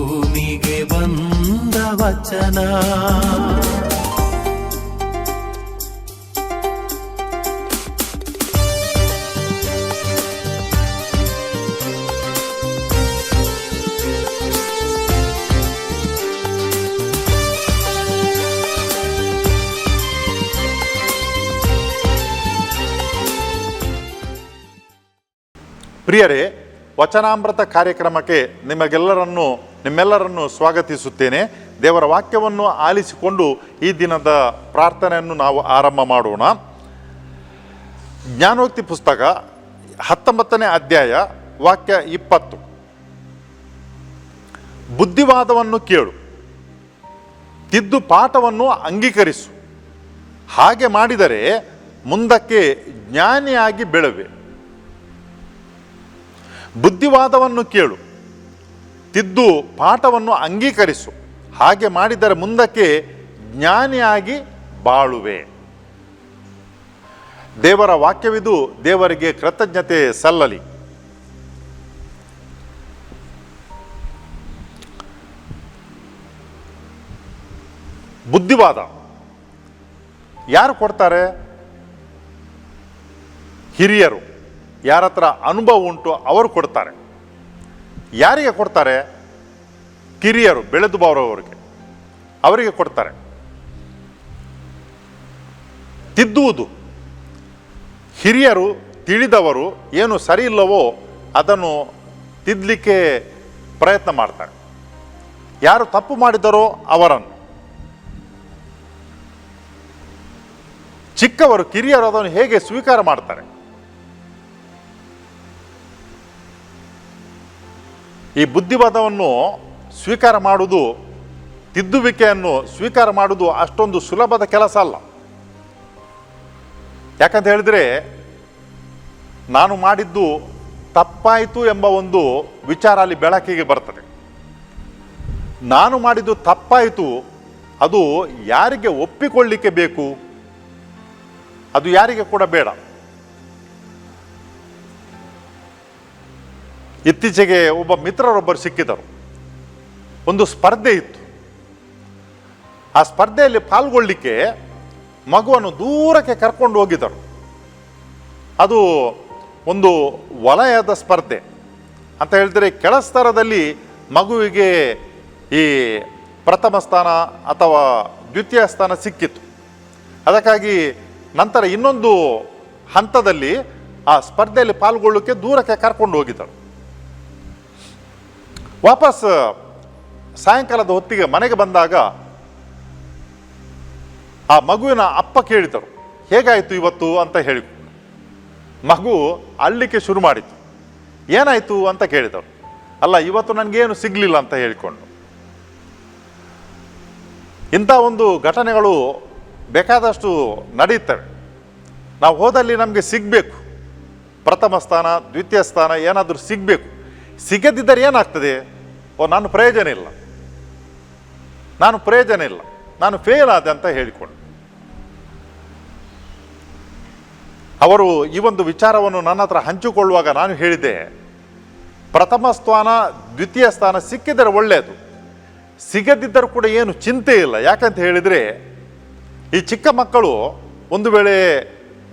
ಭೂಮಿಗೆ ಬಂದ ವಚನ ಪ್ರಿಯರೇ ವಚನಾಮೃತ ಕಾರ್ಯಕ್ರಮಕ್ಕೆ ನಿಮಗೆಲ್ಲರನ್ನು, ನಿಮ್ಮೆಲ್ಲರನ್ನು ಸ್ವಾಗತಿಸುತ್ತೇನೆ. ದೇವರ ವಾಕ್ಯವನ್ನು ಆಲಿಸಿಕೊಂಡು ಈ ದಿನದ ಪ್ರಾರ್ಥನೆಯನ್ನು ನಾವು ಆರಂಭ ಮಾಡೋಣ. ಜ್ಞಾನೋಕ್ತಿ ಪುಸ್ತಕ ಹತ್ತೊಂಬತ್ತನೇ ಅಧ್ಯಾಯ, ವಾಕ್ಯ ಇಪ್ಪತ್ತು. ಬುದ್ಧಿವಾದವನ್ನು ಕೇಳು. ತಿದ್ದು ಪಾಠವನ್ನು ಅಂಗೀಕರಿಸು. ಹಾಗೆ ಮಾಡಿದರೆ ಮುಂದಕ್ಕೆ ಜ್ಞಾನಿಯಾಗಿ ಬೆಳುವೆ. ಬುದ್ಧಿವಾದವನ್ನು ಕೇಳು. ತಿದ್ದು ಪಾಠವನ್ನು ಅಂಗೀಕರಿಸು. ಹಾಗೆ ಮಾಡಿದರೆ ಮುಂದಕ್ಕೆ ಜ್ಞಾನಿಯಾಗಿ ಬಾಳುವೆ. ದೇವರ ವಾಕ್ಯವಿದು ದೇವರಿಗೆ ಕೃತಜ್ಞತೆ ಸಲ್ಲಲಿ. ಬುದ್ಧಿವಾದ. ಯಾರು ಕೊಡ್ತಾರೆ? ಹಿರಿಯರು. ಯಾರ ಹತ್ರ ಅನುಭವ ಉಂಟು ಅವರು ಕೊಡ್ತಾರೆ. ಯಾರಿಗೆ ಕೊಡ್ತಾರೆ? ಕಿರಿಯರು, ಬೆಳೆದು ಬರೋವರಿಗೆ. ಅವರಿಗೆ ಕೊಡ್ತಾರೆ. ತಿದ್ದುವುದು. ಹಿರಿಯರು, ತಿಳಿದವರು ಏನು ಸರಿ ಇಲ್ಲವೋ ಅದನ್ನು ತಿದ್ದಲಿಕ್ಕೆ ಪ್ರಯತ್ನ ಮಾಡ್ತಾರೆ. ಯಾರು ತಪ್ಪು ಮಾಡಿದರೋ ಅವರನ್ನು. ಚಿಕ್ಕವರು, ಕಿರಿಯರು ಅದನ್ನು ಹೇಗೆ ಸ್ವೀಕಾರ ಮಾಡ್ತಾರೆ? ಈ ಬುದ್ಧಿವಾದವನ್ನು ಸ್ವೀಕಾರ ಮಾಡುವುದು, ತಿದ್ದುವಿಕೆಯನ್ನು ಸ್ವೀಕಾರ ಮಾಡುವುದು ಅಷ್ಟೊಂದು ಸುಲಭದ ಕೆಲಸ ಅಲ್ಲ. ಯಾಕಂತ ಹೇಳಿದರೆ, ನಾನು ಮಾಡಿದ್ದು ತಪ್ಪಾಯಿತು ಎಂಬ ಒಂದು ವಿಚಾರ ಅಲ್ಲಿ ಬೆಳಕಿಗೆ ಬರ್ತದೆ. ನಾನು ಮಾಡಿದ್ದು ತಪ್ಪಾಯಿತು, ಅದು ಯಾರಿಗೆ ಒಪ್ಪಿಕೊಳ್ಳಿಕ್ಕೆ ಬೇಕು? ಅದು ಯಾರಿಗೆ ಕೂಡ ಬೇಡ. ಇತ್ತೀಚೆಗೆ ಒಬ್ಬ ಮಿತ್ರರೊಬ್ಬರು ಸಿಕ್ಕಿದರು. ಒಂದು ಸ್ಪರ್ಧೆ ಇತ್ತು. ಆ ಸ್ಪರ್ಧೆಯಲ್ಲಿ ಪಾಲ್ಗೊಳ್ಳಿಕ್ಕೆ ಮಗುವನ್ನು ದೂರಕ್ಕೆ ಕರ್ಕೊಂಡು ಹೋಗಿದ್ದರು. ಅದು ಒಂದು ವಲಯದ ಸ್ಪರ್ಧೆ. ಅಂತ ಹೇಳಿದರೆ ಕೆಳಸ್ತರದಲ್ಲಿ ಮಗುವಿಗೆ ಈ ಪ್ರಥಮ ಸ್ಥಾನ ಅಥವಾ ದ್ವಿತೀಯ ಸ್ಥಾನ ಸಿಕ್ಕಿತ್ತು. ಅದಕ್ಕಾಗಿ ನಂತರ ಇನ್ನೊಂದು ಹಂತದಲ್ಲಿ ಆ ಸ್ಪರ್ಧೆಯಲ್ಲಿ ಪಾಲ್ಗೊಳ್ಳೋಕ್ಕೆ ದೂರಕ್ಕೆ ಕರ್ಕೊಂಡು ಹೋಗಿದ್ದರು ವಾಪಸ್ ಸಾಯಂಕಾಲದ ಹೊತ್ತಿಗೆ ಮನೆಗೆ ಬಂದಾಗ ಆ ಮಗುವಿನ ಅಪ್ಪ ಕೇಳಿದರು, ಹೇಗಾಯಿತು ಇವತ್ತು? ಅಂತ ಹೇಳಿ. ಮಗು ಅಳ್ಳಿಕ್ಕೆ ಶುರು ಮಾಡಿತು. ಏನಾಯಿತು? ಅಂತ ಕೇಳಿದರು ಅಲ್ಲ, ಇವತ್ತು ನನಗೇನು ಸಿಗಲಿಲ್ಲ, ಅಂತ ಹೇಳಿಕೊಂಡು. ಇಂಥ ಒಂದು ಘಟನೆಗಳು ಬೇಕಾದಷ್ಟು ನಡೆಯುತ್ತವೆ. ನಾವು ಹೋದಲ್ಲಿ ನಮಗೆ ಸಿಗಬೇಕು. ಪ್ರಥಮ ಸ್ಥಾನ, ದ್ವಿತೀಯ ಸ್ಥಾನ ಏನಾದರೂ ಸಿಗಬೇಕು. ಸಿಗದಿದ್ದರೆ ಏನಾಗ್ತದೆ? ಓ, ನಾನು ಪ್ರಯೋಜನ ಇಲ್ಲ. ನಾನು ಪ್ರಯೋಜನ ಇಲ್ಲ. ನಾನು ಫೇಲ್ ಆದೆ ಅಂತ ಹೇಳಿಕೊಂಡು. ಅವರು ಈ ಒಂದು ವಿಚಾರವನ್ನು ನನ್ನ ಹತ್ರ ಹಂಚಿಕೊಳ್ಳುವಾಗ ನಾನು ಹೇಳಿದೆ ಪ್ರಥಮ ಸ್ಥಾನ, ದ್ವಿತೀಯ ಸ್ಥಾನ ಸಿಕ್ಕಿದರೆ ಒಳ್ಳೆಯದು ಸಿಗದಿದ್ದರೂ ಕೂಡ ಏನು ಚಿಂತೆ ಇಲ್ಲ. ಯಾಕಂತ ಹೇಳಿದರೆ, ಈ ಚಿಕ್ಕ ಮಕ್ಕಳು ಒಂದು ವೇಳೆ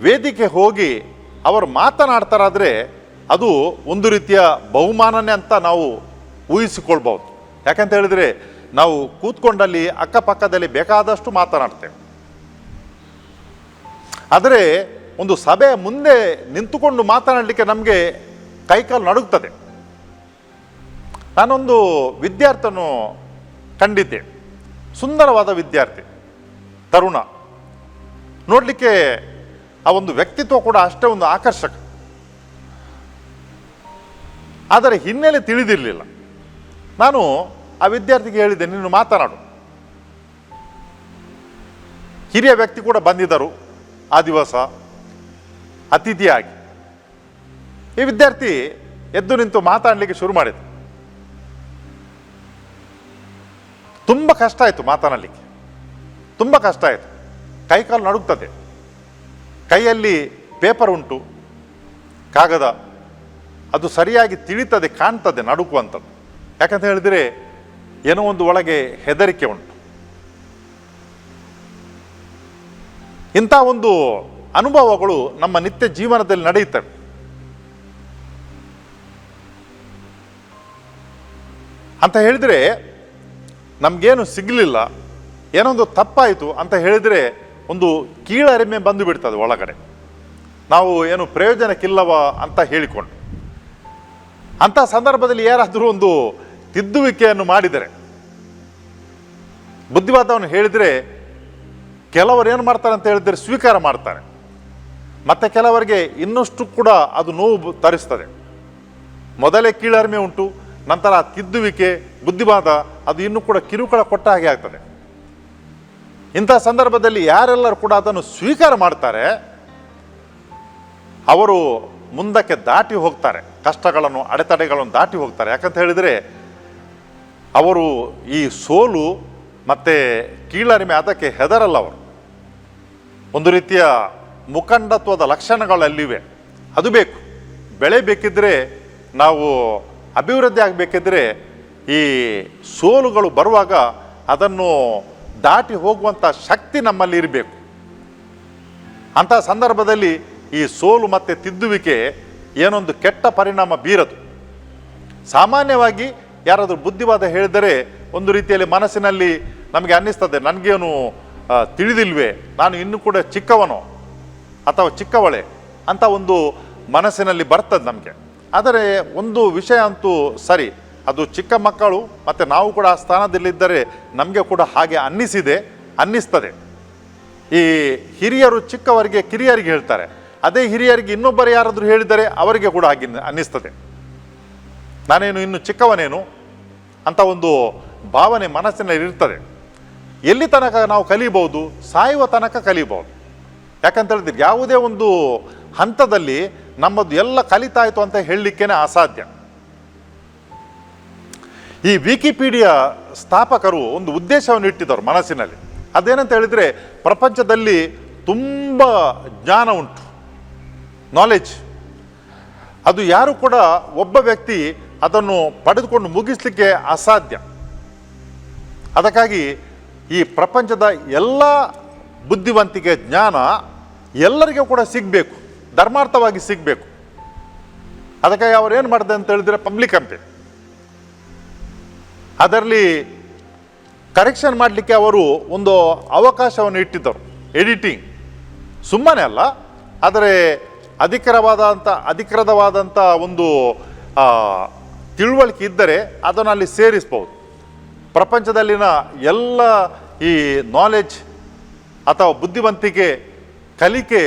ವೇದಿಕೆ ಹೋಗಿ ಅವರು ಮಾತನಾಡ್ತಾರಾದರೆ ಅದು ಒಂದು ರೀತಿಯ ಬಹುಮಾನನೇ ಅಂತ ನಾವು ಊಹಿಸಿಕೊಳ್ಬೋದು ಯಾಕಂತ ಹೇಳಿದರೆ ನಾವು ಕೂತ್ಕೊಂಡಲ್ಲಿ ಅಕ್ಕಪಕ್ಕದಲ್ಲಿ ಬೇಕಾದಷ್ಟು ಮಾತನಾಡ್ತೇವೆ. ಆದರೆ ಒಂದು ಸಭೆ ಮುಂದೆ ನಿಂತುಕೊಂಡು ಮಾತನಾಡಲಿಕ್ಕೆ ನಮಗೆ ಕೈಕಾಲು ನಡುಗ್ತದೆ. ನಾನೊಂದು ವಿದ್ಯಾರ್ಥಿಯನ್ನು ಕಂಡಿದ್ದೆ. ಸುಂದರವಾದ ವಿದ್ಯಾರ್ಥಿ, ತರುಣ. ನೋಡಲಿಕ್ಕೆ ಆ ಒಂದು ವ್ಯಕ್ತಿತ್ವ ಕೂಡ ಅಷ್ಟೇ ಒಂದು ಆಕರ್ಷಕ. ಆದರೆ ಹಿನ್ನೆಲೆ ತಿಳಿದಿರಲಿಲ್ಲ. ನಾನು ಆ ವಿದ್ಯಾರ್ಥಿಗೆ ಹೇಳಿದ್ದೆ, ನೀನು ಮಾತನಾಡು. ಹಿರಿಯ ವ್ಯಕ್ತಿ ಕೂಡ ಬಂದಿದ್ದರು ಆ ದಿವಸ, ಅತಿಥಿಯಾಗಿ. ಈ ವಿದ್ಯಾರ್ಥಿ ಎದ್ದು ನಿಂತು ಮಾತಾಡಲಿಕ್ಕೆ ಶುರು ಮಾಡಿದೆ ತುಂಬ ಕಷ್ಟ ಆಯಿತು ಮಾತನಾಡಲಿಕ್ಕೆ. ತುಂಬ ಕಷ್ಟ ಆಯಿತು. ಕೈಕಾಲು ನಡುಗ್ತದೆ. ಕೈಯಲ್ಲಿ ಪೇಪರ್ ಉಂಟು, ಕಾಗದ. ಅದು ಸರಿಯಾಗಿ ತಿಳಿತದೆ, ಕಾಣ್ತದೆ, ನಡುಕುವಂಥದ್ದು. ಯಾಕಂತ ಹೇಳಿದರೆ, ಏನೋ ಒಂದು ಒಳಗೆ ಹೆದರಿಕೆ ಉಂಟು. ಇಂಥ ಒಂದು ಅನುಭವಗಳು ನಮ್ಮ ನಿತ್ಯ ಜೀವನದಲ್ಲಿ ನಡೆಯುತ್ತವೆ. ಅಂತ ಹೇಳಿದರೆ, ನಮಗೇನು ಸಿಗಲಿಲ್ಲ, ಏನೊಂದು ತಪ್ಪಾಯಿತು ಅಂತ ಹೇಳಿದರೆ, ಒಂದು ಕೀಳರಿಮೆ ಬಂದು ಬಿಡ್ತದೆ ಒಳಗಡೆ. ನಾವು ಏನು ಪ್ರಯೋಜನಕ್ಕಿಲ್ಲವ ಅಂತ ಹೇಳಿಕೊಂಡು. ಅಂಥ ಸಂದರ್ಭದಲ್ಲಿ ಯಾರಾದರೂ ಒಂದು ತಿದ್ದುವಿಕೆಯನ್ನು ಮಾಡಿದರೆ, ಬುದ್ಧಿವಾದವನ್ನು ಹೇಳಿದರೆ ಕೆಲವರು ಏನು ಮಾಡ್ತಾರೆ ಅಂತ ಹೇಳಿದರೆ ಸ್ವೀಕಾರ ಮಾಡ್ತಾರೆ. ಮತ್ತೆ ಕೆಲವರಿಗೆ ಇನ್ನಷ್ಟು ಕೂಡ ಅದು ನೋವು ತರಿಸ್ತದೆ. ಮೊದಲೇ ಕೀಳರಿಮೆ ಉಂಟು, ನಂತರ ತಿದ್ದುವಿಕೆ, ಬುದ್ಧಿವಾದ, ಅದು ಇನ್ನೂ ಕೂಡ ಕಿರುಕುಳ ಕೊಟ್ಟ ಹಾಗೆ ಆಗ್ತದೆ. ಇಂಥ ಸಂದರ್ಭದಲ್ಲಿ ಯಾರೆಲ್ಲರೂ ಕೂಡ ಅದನ್ನು ಸ್ವೀಕಾರ ಮಾಡ್ತಾರೆ, ಅವರು ಮುಂದಕ್ಕೆ ದಾಟಿ ಹೋಗ್ತಾರೆ. ಕಷ್ಟಗಳನ್ನು, ಅಡೆತಡೆಗಳನ್ನು ದಾಟಿ ಹೋಗ್ತಾರೆ. ಯಾಕಂತ ಹೇಳಿದರೆ, ಅವರು ಈ ಸೋಲು ಮತ್ತು ಕೀಳರಿಮೆ ಅದಕ್ಕೆ ಹೆದರಲ್ಲ ಅವರು. ಒಂದು ರೀತಿಯ ಮುಖಂಡತ್ವದ ಲಕ್ಷಣಗಳಲ್ಲಿವೆ. ಅದು ಬೇಕು. ಬೆಳೆ ಬೇಕಿದ್ದರೆ ನಾವು ಅಭಿವೃದ್ಧಿ ಆಗಬೇಕಿದ್ರೆ, ಈ ಸೋಲುಗಳು ಬರುವಾಗ ಅದನ್ನು ದಾಟಿ ಹೋಗುವಂಥ ಶಕ್ತಿ ನಮ್ಮಲ್ಲಿ ಇರಬೇಕು. ಅಂಥ ಸಂದರ್ಭದಲ್ಲಿ ಈ ಸೋಲು ಮತ್ತು ತಿದ್ದುವಿಕೆ ಏನೊಂದು ಕೆಟ್ಟ ಪರಿಣಾಮ ಬೀರದು. ಸಾಮಾನ್ಯವಾಗಿ ಯಾರಾದರೂ ಬುದ್ಧಿವಾದ ಹೇಳಿದರೆ ಒಂದು ರೀತಿಯಲ್ಲಿ ಮನಸ್ಸಿನಲ್ಲಿ ನಮಗೆ ಅನ್ನಿಸ್ತದೆ, ನನಗೇನು ತಿಳಿದಿಲ್ವೇ, ನಾನು ಇನ್ನೂ ಕೂಡ ಚಿಕ್ಕವನೋ ಅಥವಾ ಚಿಕ್ಕವಳೆ ಅಂತ ಒಂದು ಮನಸ್ಸಿನಲ್ಲಿ ಬರ್ತದೆ ನಮಗೆ. ಆದರೆ ಒಂದು ವಿಷಯ ಅಂತೂ ಸರಿ, ಅದು ಚಿಕ್ಕ ಮಕ್ಕಳು ಮತ್ತು ನಾವು ಕೂಡ ಆ ಸ್ಥಾನದಲ್ಲಿದ್ದರೆ ನಮಗೆ ಕೂಡ ಹಾಗೆ ಅನ್ನಿಸಿದೆ, ಅನ್ನಿಸ್ತದೆ. ಈ ಹಿರಿಯರು ಚಿಕ್ಕವರಿಗೆ ಕಿರಿಯರಿಗೆ ಹೇಳ್ತಾರೆ ಅದೇ ಹಿರಿಯರಿಗೆ ಇನ್ನೊಬ್ಬರು ಯಾರಾದರೂ ಹೇಳಿದರೆ ಅವರಿಗೆ ಕೂಡ ಹಾಗೆ ಅನ್ನಿಸ್ತದೆ. ನಾನೇನು ಇನ್ನು ಚಿಕ್ಕವನೇನು? ಅಂತ ಒಂದು ಭಾವನೆ ಮನಸ್ಸಿನಲ್ಲಿ ಇರ್ತದೆ. ಎಲ್ಲಿ ತನಕ ನಾವು ಕಲಿಬಹುದು? ಸಾಯುವ ತನಕ ಕಲಿಬಹುದು. ಯಾಕಂತ ಹೇಳಿದ್ರೆ ಯಾವುದೇ ಒಂದು ಹಂತದಲ್ಲಿ ನಮ್ಮದು ಎಲ್ಲ ಕಲಿತಾಯಿತು ಅಂತ ಹೇಳಲಿಕ್ಕೇನೆ ಅಸಾಧ್ಯ. ಈ ವಿಕಿಪೀಡಿಯಾ ಸ್ಥಾಪಕರು ಒಂದು ಉದ್ದೇಶವನ್ನು ಇಟ್ಟಿದ್ದರು ಮನಸ್ಸಿನಲ್ಲಿ. ಅದೇನಂತ ಹೇಳಿದರೆ ಪ್ರಪಂಚದಲ್ಲಿ ತುಂಬ ಜ್ಞಾನ ಉಂಟು. ನಾಲೆಜ್ ಅದು ಯಾರು ಕೂಡ ಒಬ್ಬ ವ್ಯಕ್ತಿ ಅದನ್ನು ಪಡೆದುಕೊಂಡು ಮುಗಿಸ್ಲಿಕ್ಕೆ ಅಸಾಧ್ಯ. ಅದಕ್ಕಾಗಿ ಈ ಪ್ರಪಂಚದ ಎಲ್ಲ ಬುದ್ಧಿವಂತಿಕೆ ಜ್ಞಾನ ಎಲ್ಲರಿಗೂ ಕೂಡ ಸಿಗಬೇಕು, ಧರ್ಮಾರ್ಥವಾಗಿ ಸಿಗಬೇಕು. ಅದಕ್ಕಾಗಿ ಅವ್ರು ಏನು ಮಾಡಿದೆ ಅಂತ ಹೇಳಿದ್ರೆ ಪಬ್ಲಿಕ್ ಕಂಪೆ ಅದರಲ್ಲಿ ಕರೆಕ್ಷನ್ ಮಾಡಲಿಕ್ಕೆ ಅವರು ಒಂದು ಅವಕಾಶವನ್ನು ಇಟ್ಟಿದ್ದರು ಎಡಿಟಿಂಗ್ ಸುಮ್ಮನೆ ಅಲ್ಲ, ಆದರೆ ಅಧಿಕರವಾದಂಥ ಅಧಿಕೃತವಾದಂಥ ಒಂದು ತಿಳುವಳಿಕೆ ಇದ್ದರೆ ಅದನ್ನು ಅಲ್ಲಿ ಸೇರಿಸ್ಬೋದು. ಪ್ರಪಂಚದಲ್ಲಿನ ಎಲ್ಲ ಈ ನಾಲೆಜ್ ಅಥವಾ ಬುದ್ಧಿವಂತಿಕೆ, ಕಲಿಕೆ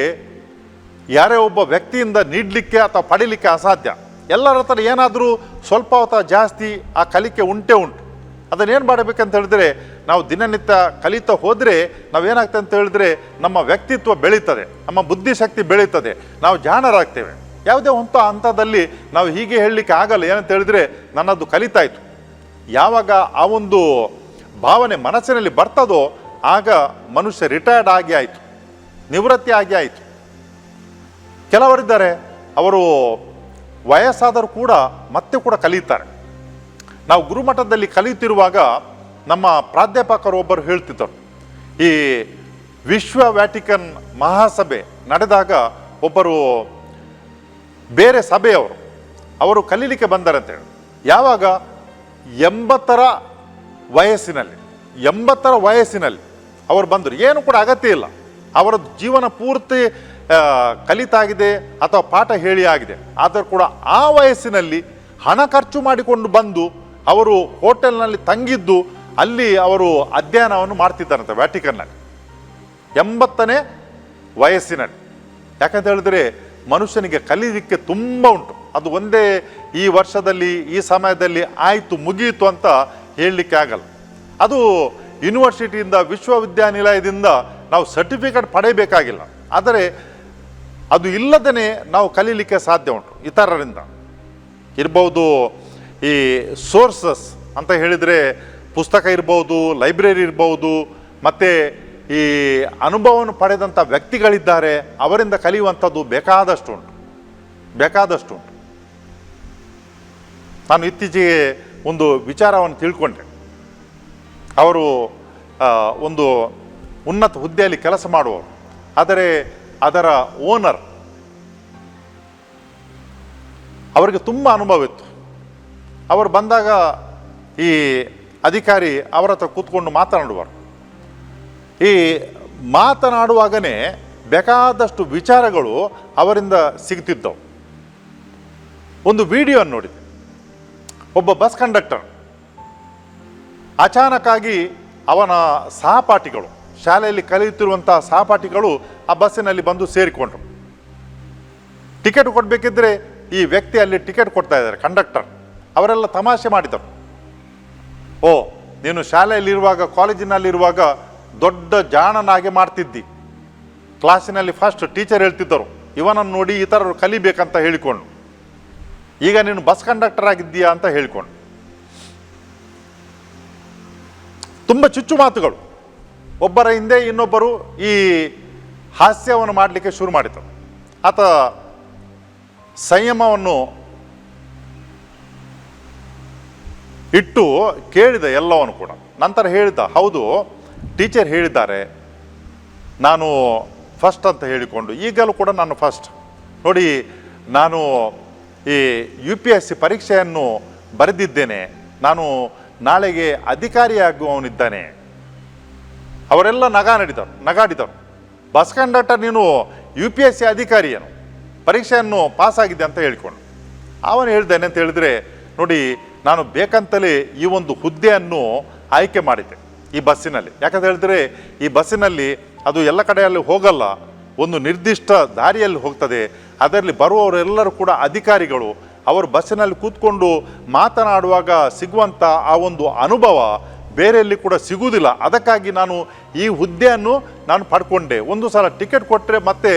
ಯಾರೇ ಒಬ್ಬ ವ್ಯಕ್ತಿಯಿಂದ ನೀಡಲಿಕ್ಕೆ ಅಥವಾ ಪಡೀಲಿಕ್ಕೆ ಅಸಾಧ್ಯ. ಎಲ್ಲರ ಹತ್ರ ಏನಾದರೂ ಸ್ವಲ್ಪ ಅಥವಾ ಜಾಸ್ತಿ ಆ ಕಲಿಕೆ ಉಂಟೇ ಉಂಟು. ಅದನ್ನೇನು ಮಾಡಬೇಕಂತ ಹೇಳಿದ್ರೆ, ನಾವು ದಿನನಿತ್ಯ ಕಲಿತಾ ಹೋದರೆ ನಾವೇನಾಗ್ತದೆ ಅಂತ ಹೇಳಿದ್ರೆ, ನಮ್ಮ ವ್ಯಕ್ತಿತ್ವ ಬೆಳೀತದೆ, ನಮ್ಮ ಬುದ್ಧಿಶಕ್ತಿ ಬೆಳೀತದೆ, ನಾವು ಜಾಣರಾಗ್ತೇವೆ ಯಾವುದೇ ಒಂದು ಹಂತದಲ್ಲಿ ನಾವು ಹೀಗೆ ಹೇಳಲಿಕ್ಕೆ ಆಗಲ್ಲ. ಏನಂತ ಹೇಳಿದ್ರೆ, ನನ್ನದು ಕಲಿತಾಯಿತು ಯಾವಾಗ ಆ ಒಂದು ಭಾವನೆ ಮನಸ್ಸಿನಲ್ಲಿ ಬರ್ತದೋ, ಆಗ ಮನುಷ್ಯ ರಿಟೈರ್ಡ್ ಆಗಿ ಆಯಿತು, ನಿವೃತ್ತಿ ಆಗಿ ಆಯಿತು. ಕೆಲವರಿದ್ದಾರೆ, ಅವರು ವಯಸ್ಸಾದರೂ ಕೂಡ ಮತ್ತೆ ಕೂಡ ಕಲಿತಾರೆ. ನಾವು ಗುರುಮಠದಲ್ಲಿ ಕಲಿಯುತ್ತಿರುವಾಗ ನಮ್ಮ ಪ್ರಾಧ್ಯಾಪಕರು ಒಬ್ಬರು ಹೇಳ್ತಿದ್ದರು. ಈ ವಿಶ್ವ ವ್ಯಾಟಿಕನ್ ಮಹಾಸಭೆ ನಡೆದಾಗ ಒಬ್ಬರು ಬೇರೆ ಸಭೆಯವರು, ಅವರು ಕಲೀಲಿಕ್ಕೆ ಬಂದರಂತೇಳಿ ಯಾವಾಗ? ಎಂಬತ್ತರ ವಯಸ್ಸಿನಲ್ಲಿ ಎಂಬತ್ತರ ವಯಸ್ಸಿನಲ್ಲಿ ಅವರು ಬಂದರು. ಏನು ಕೂಡ ಅಗತ್ಯ ಇಲ್ಲ. ಅವರ ಜೀವನ ಪೂರ್ತಿ ಕಲಿತಾಗಿದೆ ಅಥವಾ ಪಾಠ ಹೇಳಿ ಆಗಿದೆ ಆದರೂ ಕೂಡ ಆ ವಯಸ್ಸಿನಲ್ಲಿ ಹಣ ಖರ್ಚು ಮಾಡಿಕೊಂಡು ಬಂದು ಅವರು ಹೋಟೆಲ್ನಲ್ಲಿ ತಂಗಿದ್ದು ಅಲ್ಲಿ ಅವರು ಅಧ್ಯಯನವನ್ನು ಮಾಡ್ತಿದ್ದಾರಂತೆ ವ್ಯಾಟಿಕನ್ನಲ್ಲಿ. ಎಂಬತ್ತನೇ ವಯಸ್ಸಿನಲ್ಲಿ. ಯಾಕಂತ ಹೇಳಿದ್ರೆ ಮನುಷ್ಯನಿಗೆ ಕಲಿಯಲಿಕ್ಕೆ ತುಂಬ ಉಂಟು. ಅದು ಒಂದೇ ಈ ವರ್ಷದಲ್ಲಿ, ಈ ಸಮಯದಲ್ಲಿ ಆಯಿತು ಮುಗಿಯಿತು ಅಂತ ಹೇಳಲಿಕ್ಕೆ ಆಗಲ್ಲ. ಅದು ಯೂನಿವರ್ಸಿಟಿಯಿಂದ, ವಿಶ್ವವಿದ್ಯಾನಿಲಯದಿಂದ ನಾವು ಸರ್ಟಿಫಿಕೇಟ್ ಪಡೆಯಬೇಕಾಗಿಲ್ಲ. ಆದರೆ ಅದು ಇಲ್ಲದೇ ನಾವು ಕಲೀಲಿಕ್ಕೆ ಸಾಧ್ಯ ಉಂಟು, ಇತರರಿಂದ. ಇರ್ಬೋದು ಈ ಸೋರ್ಸಸ್ ಅಂತ ಹೇಳಿದರೆ ಪುಸ್ತಕ ಇರ್ಬೋದು, ಲೈಬ್ರರಿ ಇರ್ಬೋದು, ಮತ್ತು ಈ ಅನುಭವವನ್ನು ಪಡೆದಂಥ ವ್ಯಕ್ತಿಗಳಿದ್ದಾರೆ, ಅವರಿಂದ ಕಲಿಯುವಂಥದ್ದು ಬೇಕಾದಷ್ಟು ಉಂಟು. ಬೇಕಾದಷ್ಟು ಉಂಟು. ನಾನು ಇತ್ತೀಚೆಗೆ ಒಂದು ವಿಚಾರವನ್ನು ತಿಳ್ಕೊಂಡೆ. ಅವರು ಒಂದು ಉನ್ನತ ಹುದ್ದೆಯಲ್ಲಿ ಕೆಲಸ ಮಾಡುವವರು. ಆದರೆ ಅದರ ಓನರ್, ಅವರಿಗೆ ತುಂಬ ಅನುಭವ ಇತ್ತು. ಅವರು ಬಂದಾಗ ಈ ಅಧಿಕಾರಿ ಅವರ ಹತ್ರ ಕೂತ್ಕೊಂಡು ಮಾತನಾಡುವರು. ಈ ಮಾತನಾಡುವಾಗನೇ ಬೇಕಾದಷ್ಟು ವಿಚಾರಗಳು ಅವರಿಂದ ಸಿಗ್ತಿದ್ದವು. ಒಂದು ವಿಡಿಯೋ ನೋಡಿದೆ ಒಬ್ಬ ಬಸ್ ಕಂಡಕ್ಟರ್. ಅಚಾನಕ್ಕಾಗಿ ಅವನ ಸಹಪಾಠಿಗಳು, ಶಾಲೆಯಲ್ಲಿ ಕಲಿಯುತ್ತಿರುವಂತಹ ಸಹಪಾಠಿಗಳು ಆ ಬಸ್ಸಿನಲ್ಲಿ ಬಂದು ಸೇರಿಕೊಂಡರು. ಟಿಕೆಟ್ ಕೊಡಬೇಕಿದ್ರೆ ಈ ವ್ಯಕ್ತಿ ಅಲ್ಲಿ ಟಿಕೆಟ್ ಕೊಡ್ತಾ ಇದ್ದಾರೆ, ಕಂಡಕ್ಟರ್. ಅವರೆಲ್ಲ ತಮಾಷೆ ಮಾಡಿದರು. ಓ, ನೀನು ಶಾಲೆಯಲ್ಲಿರುವಾಗ, ಕಾಲೇಜಿನಲ್ಲಿರುವಾಗ ದೊಡ್ಡ ಜಾಣನಾಗೆ ಮಾಡ್ತಿದ್ದಿ. ಕ್ಲಾಸಿನಲ್ಲಿ ಫಸ್ಟ್ ಟೀಚರ್ ಹೇಳ್ತಿದ್ದರು, ಇವನನ್ನು ನೋಡಿ ಇತರರು ಕಲಿಬೇಕಂತ ಹೇಳಿಕೊಂಡು. ಈಗ ನೀನು ಬಸ್ ಕಂಡಕ್ಟರ್ ಆಗಿದ್ದೀಯಾ ಅಂತ ಹೇಳಿಕೊಂಡು. ತುಂಬ ಚುಚ್ಚು ಮಾತುಗಳು. ಒಬ್ಬರ ಹಿಂದೆ ಇನ್ನೊಬ್ಬರು ಈ ಹಾಸ್ಯವನ್ನು ಮಾಡಲಿಕ್ಕೆ ಶುರು ಮಾಡಿದರು. ಆತ ಸಂಯಮವನ್ನು ಇಟ್ಟು ಕೇಳಿದ ಎಲ್ಲವನ್ನು ಕೂಡ. ನಂತರ ಹೇಳಿದ, ಹೌದು, ಟೀಚರ್ ಹೇಳಿದ್ದಾರೆ. ನಾನು ಫಸ್ಟ್ ಅಂತ ಹೇಳಿಕೊಂಡು, ಈಗಲೂ ಕೂಡ ನಾನು ಫಸ್ಟ್ ನೋಡಿ, ನಾನು ಈ ಯು ಪಿ ಎಸ್ ಸಿ ಪರೀಕ್ಷೆಯನ್ನು ಬರೆದಿದ್ದೇನೆ. ನಾನು ನಾಳೆಗೆ ಅಧಿಕಾರಿಯಾಗುವವನಿದ್ದಾನೆ. ಅವರೆಲ್ಲ ನಗ ನಡಿದರು, ನಗಾಡಿದರು. ಬಸ್ ಕಂಡಕ್ಟರ್ ನೀನು ಯು ಪಿ ಎಸ್ ಸಿ ಅಧಿಕಾರಿಯನು? ಪರೀಕ್ಷೆಯನ್ನು ಪಾಸ್ ಆಗಿದೆ ಅಂತ ಹೇಳಿಕೊಂಡು. ಅವನು ಹೇಳ್ದೇನೆ ಅಂತ ಹೇಳಿದ್ರೆ, ನೋಡಿ ನಾನು ಬೇಕಂತಲೇ ಈ ಒಂದು ಹುದ್ದೆಯನ್ನು ಆಯ್ಕೆ ಮಾಡಿದ್ದೆ ಈ ಬಸ್ಸಿನಲ್ಲಿ. ಯಾಕಂತ ಹೇಳಿದ್ರೆ ಈ ಬಸ್ಸಿನಲ್ಲಿ ಅದು ಎಲ್ಲ ಕಡೆಯಲ್ಲಿ ಹೋಗಲ್ಲ, ಒಂದು ನಿರ್ದಿಷ್ಟ ದಾರಿಯಲ್ಲಿ ಹೋಗ್ತದೆ. ಅದರಲ್ಲಿ ಬರುವವರೆಲ್ಲರೂ ಕೂಡ ಅಧಿಕಾರಿಗಳು ಅವರು ಬಸ್ಸಿನಲ್ಲಿ ಕೂತ್ಕೊಂಡು ಮಾತನಾಡುವಾಗ ಸಿಗುವಂಥ ಆ ಒಂದು ಅನುಭವ ಬೇರೆಯಲ್ಲಿ ಕೂಡ ಸಿಗುವುದಿಲ್ಲ. ಅದಕ್ಕಾಗಿ ನಾನು ಈ ಹುದ್ದೆಯನ್ನು ನಾನು ಪಡ್ಕೊಂಡೆ. ಒಂದು ಸಲ ಟಿಕೆಟ್ ಕೊಟ್ಟರೆ ಮತ್ತೆ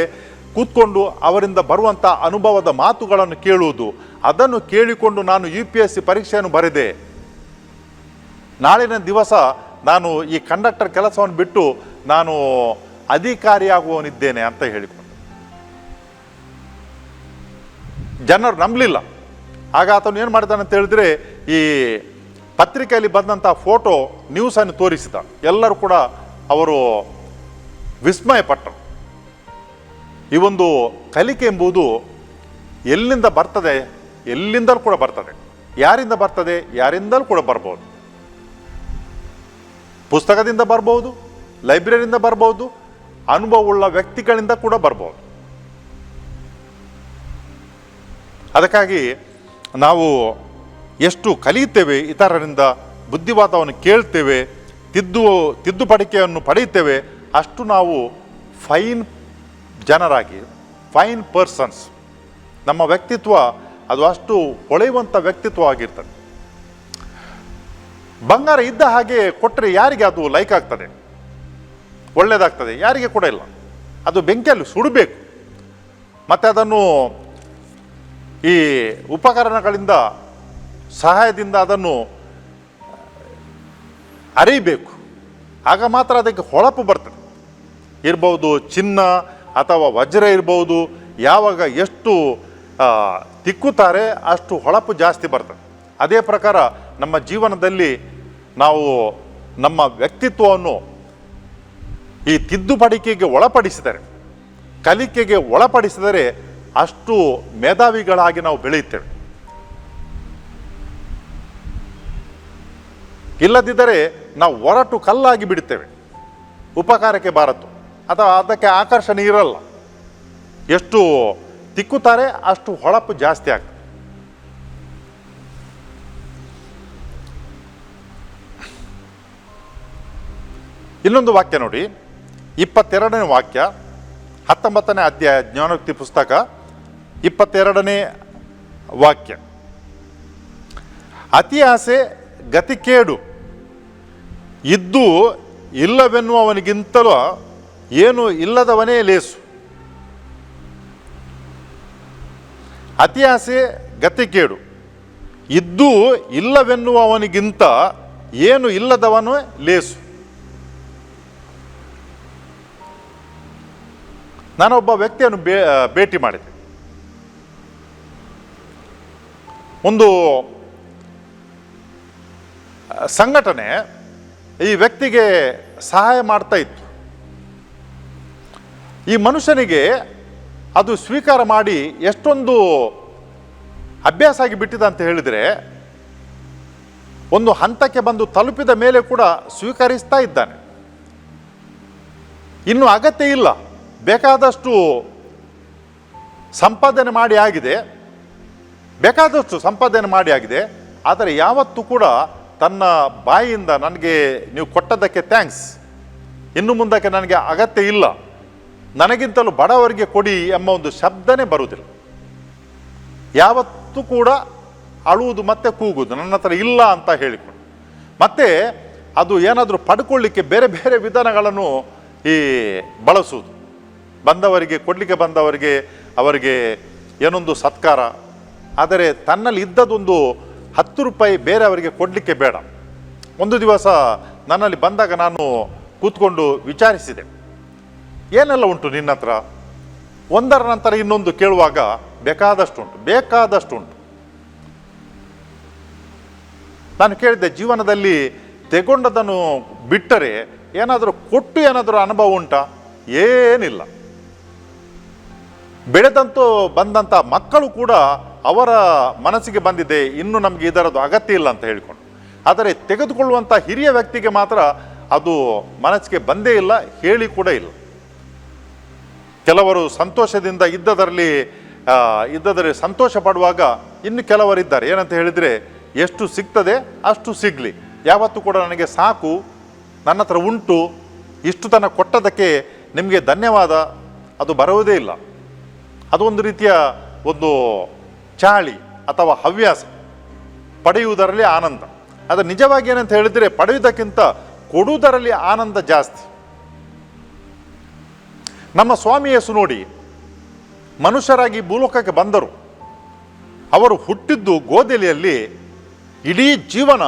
ಕೂತ್ಕೊಂಡು ಅವರಿಂದ ಬರುವಂಥ ಅನುಭವದ ಮಾತುಗಳನ್ನು ಕೇಳುವುದು. ಅದನ್ನು ಕೇಳಿಕೊಂಡು ನಾನು ಯು ಪಿ ಎಸ್ ಸಿ ಪರೀಕ್ಷೆಯನ್ನು ಬರೆದೆ. ನಾಳಿನ ದಿವಸ ನಾನು ಈ ಕಂಡಕ್ಟರ್ ಕೆಲಸವನ್ನು ಬಿಟ್ಟು ನಾನು ಅಧಿಕಾರಿಯಾಗುವವನಿದ್ದೇನೆ ಅಂತ ಹೇಳಿಕೊಂಡು. ಜನರು ನಂಬಲಿಲ್ಲ. ಆಗ ಆತನು ಏನು ಮಾಡಿದಾನೆ ಅಂತ ಹೇಳಿದ್ರೆ ಈ ಪತ್ರಿಕೆಯಲ್ಲಿ ಬಂದಂಥ ಫೋಟೋ ನ್ಯೂಸನ್ನು ತೋರಿಸಿದ. ಎಲ್ಲರೂ ಕೂಡ ಅವರು ವಿಸ್ಮಯಪಟ್ಟರು. ಈ ಒಂದು ಕಲಿಕೆ ಎಂಬುದು ಎಲ್ಲಿಂದ ಬರ್ತದೆ, ಎಲ್ಲಿಂದಲೂ ಕೂಡ ಬರ್ತದೆ. ಯಾರಿಂದ ಬರ್ತದೆ, ಯಾರಿಂದಲೂ ಕೂಡ ಬರ್ಬೋದು. ಪುಸ್ತಕದಿಂದ ಬರ್ಬೋದು, ಲೈಬ್ರರಿಯಿಂದ ಬರ್ಬೋದು, ಅನುಭವವುಳ್ಳ ವ್ಯಕ್ತಿಗಳಿಂದ ಕೂಡ ಬರ್ಬೋದು. ಅದಕ್ಕಾಗಿ ನಾವು ಎಷ್ಟು ಕಲಿಯುತ್ತೇವೆ, ಇತರರಿಂದ ಬುದ್ಧಿವಾದವನ್ನು ಕೇಳ್ತೇವೆ, ತಿದ್ದು, ತಿದ್ದುಪಡಿಕೆಯನ್ನು ಪಡೆಯುತ್ತೇವೆ, ಅಷ್ಟು ನಾವು ಫೈನ್ ಜನರಾಗಿ ಫೈನ್ ಪರ್ಸನ್ಸ್ ನಮ್ಮ ವ್ಯಕ್ತಿತ್ವ ಅದು ಅಷ್ಟು ಹೊಳೆಯುವಂಥ ವ್ಯಕ್ತಿತ್ವ ಆಗಿರ್ತದೆ. ಬಂಗಾರ ಇದ್ದ ಹಾಗೆ ಕೊಟ್ಟರೆ ಯಾರಿಗೆ ಅದು ಲೈಕ್ ಆಗ್ತದೆ? ಒಳ್ಳೆಯದಾಗ್ತದೆ ಯಾರಿಗೆ ಕೂಡ ಇಲ್ಲ. ಅದು ಬೆಂಕಿಯಲ್ಲಿ ಸುಡಬೇಕು. ಮತ್ತು ಅದನ್ನು ಈ ಉಪಕರಣಗಳಿಂದ, ಸಹಾಯದಿಂದ ಅದನ್ನು ಅರಿಬೇಕು. ಆಗ ಮಾತ್ರ ಅದಕ್ಕೆ ಹೊಳಪು ಬರ್ತದೆ. ಇರ್ಬೋದು ಚಿನ್ನ ಅಥವಾ ವಜ್ರ ಇರ್ಬೋದು, ಯಾವಾಗ ಎಷ್ಟು ತಿಕ್ಕುತ್ತಾರೆ ಅಷ್ಟು ಹೊಳಪು ಜಾಸ್ತಿ ಬರ್ತದೆ. ಅದೇ ಪ್ರಕಾರ ನಮ್ಮ ಜೀವನದಲ್ಲಿ ನಾವು ನಮ್ಮ ವ್ಯಕ್ತಿತ್ವವನ್ನು ಈ ತಿದ್ದುಪಡಿಕೆಗೆ ಒಳಪಡಿಸಿದರೆ, ಕಲಿಕೆಗೆ ಒಳಪಡಿಸಿದರೆ ಅಷ್ಟು ಮೇಧಾವಿಗಳಾಗಿ ನಾವು ಬೆಳೆಯುತ್ತೇವೆ. ಇಲ್ಲದಿದ್ದರೆ ನಾವು ಒರಟು ಕಲ್ಲಾಗಿ ಬಿಡುತ್ತೇವೆ. ಉಪಕಾರಕ್ಕೆ ಬಾರತ್ತು ಅಥವಾ ಅದಕ್ಕೆ ಆಕರ್ಷಣೆ ಇರಲ್ಲ. ಎಷ್ಟು ತಿಕ್ಕುತ್ತಾರೆ ಅಷ್ಟು ಹೊಳಪು ಜಾಸ್ತಿ ಆಗ್ತದೆ. ಇನ್ನೊಂದು ವಾಕ್ಯ ನೋಡಿ. ಇಪ್ಪತ್ತೆರಡನೇ ವಾಕ್ಯ, ಹತ್ತೊಂಬತ್ತನೇ ಅಧ್ಯಾಯ, ಜ್ಞಾನೋಕ್ತಿ ಪುಸ್ತಕ, ಇಪ್ಪತ್ತೆರಡನೇ ವಾಕ್ಯ. ಅತಿ ಆಸೆ ಗತಿ ಕೇಡು. ಇದ್ದು ಇಲ್ಲವೆನ್ನುವವನಿಗಿಂತಲೂ ಏನು ಇಲ್ಲದವನೇ ಲೇಸು. ಅತಿ ಆಸೆ ಗತಿ ಕೇಡು. ಇದ್ದು ಇಲ್ಲವೆನ್ನುವವನಿಗಿಂತ ಏನು ಇಲ್ಲದವನು ಲೇಸು. ನಾನೊಬ್ಬ ವ್ಯಕ್ತಿಯನ್ನು ಭೇಟಿ ಮಾಡಿದೆ. ಒಂದು ಸಂಘಟನೆ ಈ ವ್ಯಕ್ತಿಗೆ ಸಹಾಯ ಮಾಡ್ತಾ ಇತ್ತು. ಈ ಮನುಷ್ಯನಿಗೆ ಅದು ಸ್ವೀಕಾರ ಮಾಡಿ ಎಷ್ಟೊಂದು ಅಭ್ಯಾಸ ಆಗಿ ಬಿಟ್ಟಿದೆ ಅಂತ ಹೇಳಿದರೆ ಒಂದು ಹಂತಕ್ಕೆ ಬಂದು ತಲುಪಿದ ಮೇಲೆ ಕೂಡ ಸ್ವೀಕರಿಸ್ತಾ ಇದ್ದಾನೆ. ಇನ್ನು ಅಗತ್ಯ ಇಲ್ಲ. ಬೇಕಾದಷ್ಟು ಸಂಪಾದನೆ ಮಾಡಿ ಆಗಿದೆ. ಬೇಕಾದಷ್ಟು ಸಂಪಾದನೆ ಮಾಡಿ ಆಗಿದೆ. ಆದರೆ ಯಾವತ್ತೂ ಕೂಡ ತನ್ನ ಬಾಯಿಯಿಂದ ನನಗೆ ನೀವು ಕೊಟ್ಟದ್ದಕ್ಕೆ ಥ್ಯಾಂಕ್ಸ್ ಇನ್ನು ಮುಂದಕ್ಕೆ ನನಗೆ ಅಗತ್ಯ ಇಲ್ಲ. ನನಗಿಂತಲೂ ಬಡವರಿಗೆ ಕೊಡಿ ಎಂಬ ಒಂದು ಶಬ್ದನೇ ಬರುವುದಿಲ್ಲ. ಯಾವತ್ತೂ ಕೂಡ ಅಳುವುದು ಮತ್ತೆ ಕೂಗುವುದು, ನನ್ನ ಹತ್ರ ಇಲ್ಲ ಅಂತ ಹೇಳಿಕೊಂಡು. ಮತ್ತೆ ಅದು ಏನಾದರೂ ಪಡ್ಕೊಳ್ಳಿಕ್ಕೆ ಬೇರೆ ಬೇರೆ ವಿಧಾನಗಳನ್ನು ಈ ಬಳಸುವುದು. ಬಂದವರಿಗೆ, ಕೊಡಲಿಕ್ಕೆ ಬಂದವರಿಗೆ, ಅವರಿಗೆ ಏನೊಂದು ಸತ್ಕಾರ. ಆದರೆ ತನ್ನಲ್ಲಿ ಇದ್ದದೊಂದು ಹತ್ತು ರೂಪಾಯಿ ಬೇರೆಯವರಿಗೆ ಕೊಡಲಿಕ್ಕೆ ಬೇಡ. ಒಂದು ದಿವಸ ನನ್ನಲ್ಲಿ ಬಂದಾಗ ನಾನು ಕೂತ್ಕೊಂಡು ವಿಚಾರಿಸಿದೆ. ಏನೆಲ್ಲ ಉಂಟು ನಿನ್ನ ಹತ್ರ? ಒಂದರ ನಂತರ ಇನ್ನೊಂದು ಕೇಳುವಾಗ ಬೇಕಾದಷ್ಟು ಉಂಟು ಬೇಕಾದಷ್ಟು ಉಂಟು ನಾನು ಕೇಳಿದ್ದೆ, ಜೀವನದಲ್ಲಿ ತೆಗೊಂಡದನ್ನು ಬಿಟ್ಟರೆ ಏನಾದರೂ ಕೊಟ್ಟು ಏನಾದರೂ ಅನುಭವ ಉಂಟಾ? ಏನಿಲ್ಲ. ಬೆಳೆದಂತೂ ಬಂದಂಥ ಮಕ್ಕಳು ಕೂಡ ಅವರ ಮನಸ್ಸಿಗೆ ಬಂದಿದೆ, ಇನ್ನು ನಮಗೆ ಇದರದ್ದು ಅಗತ್ಯ ಇಲ್ಲ ಅಂತ ಹೇಳಿಕೊಂಡು. ಆದರೆ ತೆಗೆದುಕೊಳ್ಳುವಂಥ ಹಿರಿಯ ವ್ಯಕ್ತಿಗೆ ಮಾತ್ರ ಅದು ಮನಸ್ಸಿಗೆ ಬಂದೇ ಇಲ್ಲ, ಹೇಳಿ ಕೂಡ ಇಲ್ಲ. ಕೆಲವರು ಸಂತೋಷದಿಂದ ಇದ್ದದರಲ್ಲಿ ಇದ್ದದರಲ್ಲಿ ಸಂತೋಷ ಪಡುವಾಗ ಇನ್ನು ಕೆಲವರಿದ್ದಾರೆ. ಏನಂತ ಹೇಳಿದರೆ, ಎಷ್ಟು ಸಿಗ್ತದೆ ಅಷ್ಟು ಸಿಗಲಿ. ಯಾವತ್ತೂ ಕೂಡ ನನಗೆ ಸಾಕು, ನನ್ನ ಹತ್ರ ಉಂಟು, ಇಷ್ಟು ತನಕ ಕೊಟ್ಟದಕ್ಕೆ ನಿಮಗೆ ಧನ್ಯವಾದ. ಅದು ಬರುವುದೇ ಇಲ್ಲ. ಅದು ಒಂದು ರೀತಿಯ ಒಂದು ಚಾಳಿ ಅಥವಾ ಹವ್ಯಾಸ. ಪಡೆಯುವುದರಲ್ಲಿ ಆನಂದ. ಅದು ನಿಜವಾಗಿ ಏನಂತ ಹೇಳಿದರೆ, ಪಡೆಯುವುದಕ್ಕಿಂತ ಕೊಡುವುದರಲ್ಲಿ ಆನಂದ ಜಾಸ್ತಿ. ನಮ್ಮ ಸ್ವಾಮಿ ಯೇಸು ನೋಡಿ ಮನುಷ್ಯರಾಗಿ ಭೂಲೋಕಕ್ಕೆ ಬಂದರು. ಅವರು ಹುಟ್ಟಿದ್ದು ಗೋದೆಲೆಯಲ್ಲಿ ಇಡೀ ಜೀವನ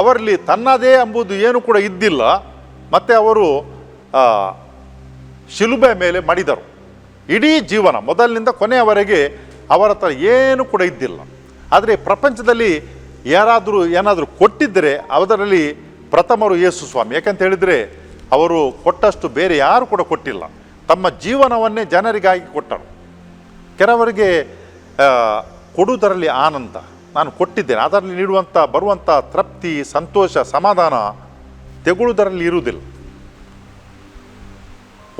ಅವರಲ್ಲಿ ತನ್ನದೇ ಎಂಬುದು ಏನು ಕೂಡ ಇದ್ದಿಲ್ಲ. ಮತ್ತು ಅವರು ಶಿಲುಬೆ ಮೇಲೆ ಮಡಿದರು. ಇಡೀ ಜೀವನ ಮೊದಲಿನಿಂದ ಕೊನೆಯವರೆಗೆ ಅವರ ಹತ್ರ ಏನು ಕೂಡ ಇದ್ದಿಲ್ಲ. ಆದರೆ ಪ್ರಪಂಚದಲ್ಲಿ ಯಾರಾದರೂ ಏನಾದರೂ ಕೊಟ್ಟಿದ್ದರೆ ಅದರಲ್ಲಿ ಪ್ರಥಮರು ಯೇಸು ಸ್ವಾಮಿ. ಯಾಕಂತ ಹೇಳಿದರೆ ಅವರು ಕೊಟ್ಟಷ್ಟು ಬೇರೆ ಯಾರು ಕೂಡ ಕೊಟ್ಟಿಲ್ಲ. ತಮ್ಮ ಜೀವನವನ್ನೇ ಜನರಿಗಾಗಿ ಕೊಟ್ಟರು. ಕೆಲವರಿಗೆ ಕೊಡುವುದರಲ್ಲಿ ಆನಂದ. ನಾನು ಕೊಟ್ಟಿದ್ದೇನೆ. ಅದರಲ್ಲಿ ನೀಡುವಂಥ, ಬರುವಂಥ ತೃಪ್ತಿ, ಸಂತೋಷ, ಸಮಾಧಾನ ತೆಗೊಳ್ಳುವುದರಲ್ಲಿ ಇರುವುದಿಲ್ಲ.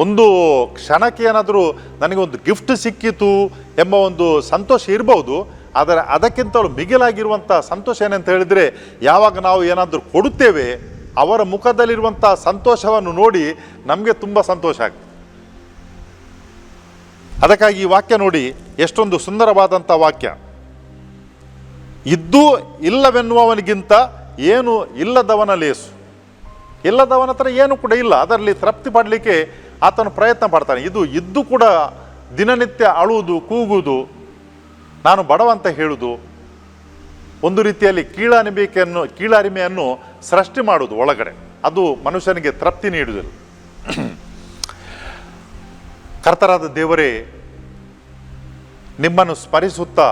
ಒಂದು ಕ್ಷಣಕ್ಕೆ ಏನಾದರೂ ನನಗೆ ಒಂದು ಗಿಫ್ಟ್ ಸಿಕ್ಕಿತು ಎಂಬ ಒಂದು ಸಂತೋಷ ಇರಬಹುದು ಆದರೆ ಅದಕ್ಕಿಂತಲೂ ಮಿಗಿಲಾಗಿರುವಂಥ ಸಂತೋಷ ಏನಂತ ಹೇಳಿದರೆ, ಯಾವಾಗ ನಾವು ಏನಾದರೂ ಕೊಡುತ್ತೇವೆ, ಅವರ ಮುಖದಲ್ಲಿರುವಂಥ ಸಂತೋಷವನ್ನು ನೋಡಿ ನಮಗೆ ತುಂಬ ಸಂತೋಷ ಆಗ್ತದೆ. ಅದಕ್ಕಾಗಿ ಈ ವಾಕ್ಯ ನೋಡಿ ಎಷ್ಟೊಂದು ಸುಂದರವಾದಂಥ ವಾಕ್ಯ. ಇದ್ದು ಇಲ್ಲವೆನ್ನುವವನಿಗಿಂತ ಏನು ಇಲ್ಲದವನ ಲೇಸು. ಇಲ್ಲದವನ ಹತ್ರ ಏನು ಕೂಡ ಇಲ್ಲ, ಅದರಲ್ಲಿ ತೃಪ್ತಿ ಪಡಲಿಕ್ಕೆ ಆತನು ಪ್ರಯತ್ನ ಪಡ್ತಾನೆ. ಇದು ಇದ್ದು ಕೂಡ ದಿನನಿತ್ಯ ಅಳುವುದು, ಕೂಗುವುದು, ನಾನು ಬಡವ ಅಂತ ಹೇಳುವುದು, ಒಂದು ರೀತಿಯಲ್ಲಿ ಕೀಳರಿಮೆಯನ್ನು ಕೀಳರಿಮೆಯನ್ನು ಸೃಷ್ಟಿ ಮಾಡುವುದು ಒಳಗಡೆ. ಅದು ಮನುಷ್ಯನಿಗೆ ತೃಪ್ತಿ ನೀಡುವುದಿಲ್ಲ ಕರ್ತರಾದ ದೇವರೇ, ನಿಮ್ಮನ್ನು ಸ್ಮರಿಸುತ್ತಾ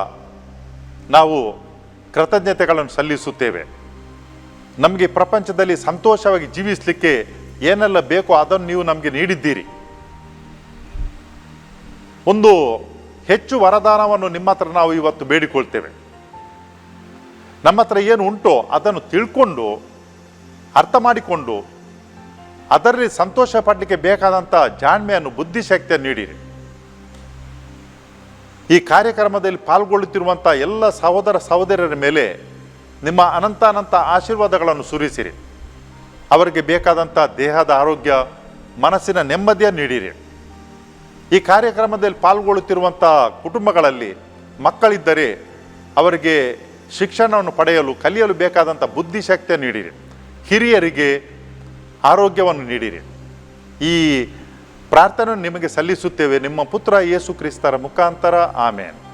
ನಾವು ಕೃತಜ್ಞತೆಗಳನ್ನು ಸಲ್ಲಿಸುತ್ತೇವೆ. ನಮಗೆ ಪ್ರಪಂಚದಲ್ಲಿ ಸಂತೋಷವಾಗಿ ಜೀವಿಸಲಿಕ್ಕೆ ಏನೆಲ್ಲ ಬೇಕೋ ಅದನ್ನು ನೀವು ನಮಗೆ ನೀಡಿದ್ದೀರಿ. ಒಂದು ಹೆಚ್ಚು ವರದಾನವನ್ನು ನಿಮ್ಮ ಹತ್ರ ನಾವು ಇವತ್ತು ಬೇಡಿಕೊಳ್ತೇವೆ. ನಮ್ಮ ಹತ್ರ ಏನು ಉಂಟೋ ಅದನ್ನು ತಿಳ್ಕೊಂಡು, ಅರ್ಥ ಮಾಡಿಕೊಂಡು ಅದರಲ್ಲಿ ಸಂತೋಷ ಪಡಲಿಕ್ಕೆ ಬೇಕಾದಂಥ ಜಾಣ್ಮೆಯನ್ನು ಬುದ್ಧಿಶಕ್ತಿಯನ್ನು ನೀಡಿರಿ. ಈ ಕಾರ್ಯಕ್ರಮದಲ್ಲಿ ಪಾಲ್ಗೊಳ್ಳುತ್ತಿರುವಂಥ ಎಲ್ಲ ಸಹೋದರ ಸಹೋದರರ ಮೇಲೆ ನಿಮ್ಮ ಅನಂತ ಅನಂತ ಆಶೀರ್ವಾದಗಳನ್ನು ಸುರಿಸಿರಿ. ಅವರಿಗೆ ಬೇಕಾದಂಥ ದೇಹದ ಆರೋಗ್ಯ, ಮನಸ್ಸಿನ ನೆಮ್ಮದಿಯನ್ನು ನೀಡಿರಿ. ಈ ಕಾರ್ಯಕ್ರಮದಲ್ಲಿ ಪಾಲ್ಗೊಳ್ಳುತ್ತಿರುವಂಥ ಕುಟುಂಬಗಳಲ್ಲಿ ಮಕ್ಕಳಿದ್ದರೆ ಅವರಿಗೆ ಶಿಕ್ಷಣವನ್ನು ಪಡೆಯಲು, ಕಲಿಯಲು ಬೇಕಾದಂಥ ಬುದ್ಧಿಶಕ್ತಿಯನ್ನು ನೀಡಿರಿ. ಹಿರಿಯರಿಗೆ ಆರೋಗ್ಯವನ್ನು ನೀಡಿರಿ. ಈ ಪ್ರಾರ್ಥನೆ ನಿಮಗೆ ಸಲ್ಲಿಸುತ್ತೇವೆ. ನಿಮ್ಮ ಪುತ್ರ ಯೇಸು ಕ್ರಿಸ್ತರ ಮುಖಾಂತರ. ಆಮೇನ್.